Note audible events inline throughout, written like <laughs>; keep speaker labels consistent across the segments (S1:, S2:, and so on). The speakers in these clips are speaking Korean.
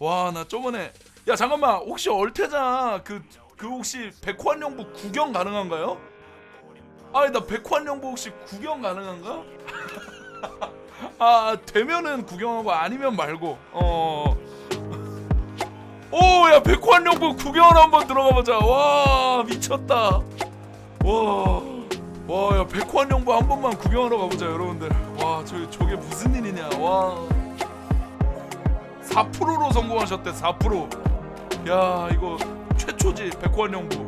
S1: 와 나 저번에 야 잠깐만 혹시 얼태자 그 그 혹시 백환영부 구경 가능한가요? 아니 나 백환영부 혹시 구경 가능한가? <laughs> 아 되면은 구경하고 아니면 말고 어. <laughs> 오야 백환영부 구경을 한번 들어가 보자. 와 미쳤다. 와. 와, 야, 백환영부 한 번만 구경하러 가보자, 여러분들. 와, 저, 저게 무슨 일이냐, 와. 4%로 성공하셨대, 4%. 야, 이거 최초지, 백환영부.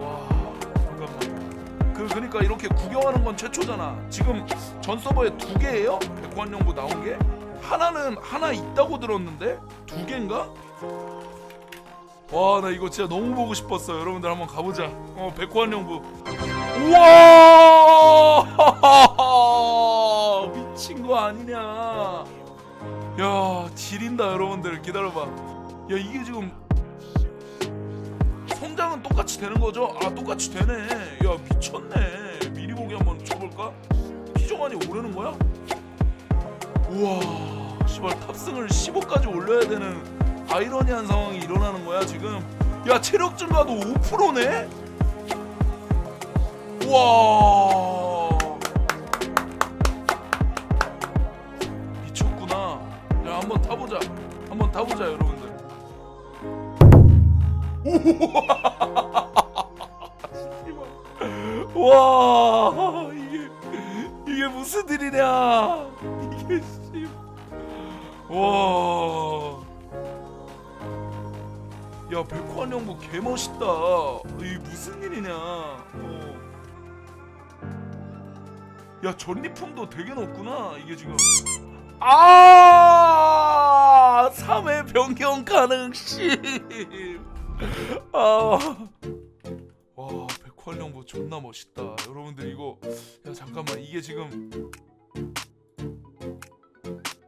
S1: 와, 잠깐만. 그, 그니까 이렇게 구경하는 건 최초잖아. 지금 전 서버에 두 개예요? 백환영부 나온 게? 하나는, 하나 있다고 들었는데? 두 개인가? 와, 나 이거 진짜 너무 보고 싶었어. 여러분들 한번 가보자. 어, 백환영부. 우와 <laughs> 미친 거 아니냐 야 지린다 여러분들 기다려봐 야 이게 지금 성장은 똑같이 되는 거죠? 아 똑같이 되네 야 미쳤네 미리 보기 한번 쳐볼까? 피조만이 오르는 거야? 우와 씨발 탑승을 15까지 올려야 되는 아이러니한 상황이 일어나는 거야 지금 야 체력 증가도 5%네? 우와 타보자 여러분들 <laughs> 와 이게 이게 무슨 일이냐 이게 씨와 야 백환영부 개 멋있다. 이 무슨 일이냐? 어. 야 전리품도 되게 높구나. 이게 지금 아 3회 변경 가능 씨. 아. 와 백환영부 존나 멋있다. 여러분들 이거 야 잠깐만 이게 지금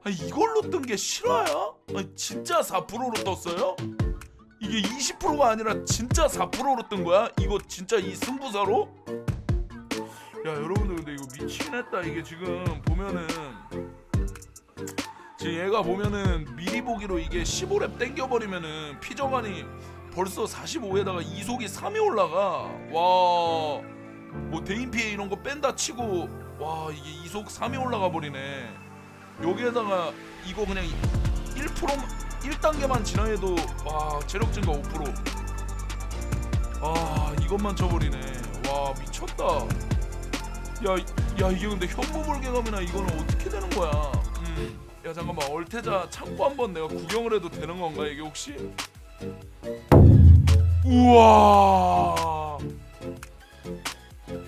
S1: 아 이걸로 뜬 게 실화야? 아니 진짜 4%로 떴어요? 이게 20%가 아니라 진짜 4%로 뜬 거야? 이거 진짜 이 승부사로? 야 여러분들 근데 이거 미치긴 했다 이게 지금 보면은 얘가 보면은 미리 보기로 이게 15렙 땡겨버리면은 피저간이 벌써 45에다가 이속이 3이 올라가 와 뭐 대인 피해 이런 거 뺀다 치고 와 이게 이속 3이 올라가 버리네 여기에다가 이거 그냥 1% 1단계만 지나해도 와 체력 증가 5%. 아 이것만 쳐버리네. 와 미쳤다. 야, 야 이게 근데 현무불개감이나 이거는 어떻게 되는 거야? 음. 야 잠깐만 얼태자 창고 한번 내가 구경을 해도 되는 건가 이게 혹시? 우와.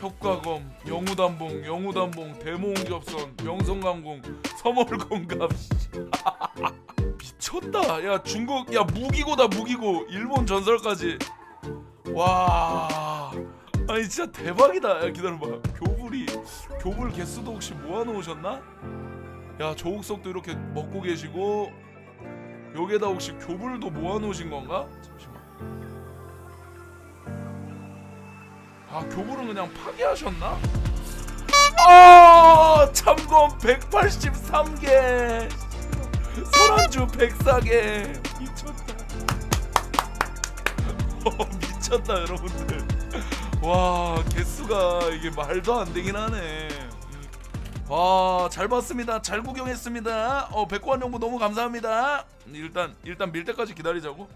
S1: 효과검, 영우단봉, 영우단봉, 대모홍접선, 명성강공, 서몰공갑. 미쳤다. 야 중국 야 무기고다 무기고 일본 전설까지. 와. 아니 진짜 대박이다. 야 기다려봐. 교불이 교불 개수도 혹시 모아놓으셨나? 야 조국석도 이렇게 먹고 계시고 여기에다 혹시 교불도 모아놓으신 건가? 잠시만. 아 교불은 그냥 파괴하셨나? 아 참검 183개. 소란주 104개 미쳤다 <laughs> 어, 미쳤다 여러분들 와 개수가 이게 말도 안 되긴 하네 와잘 봤습니다. 잘 구경했습니다. 어 백관 정보 너무 감사합니다. 일단 일단 밀 때까지 기다리자고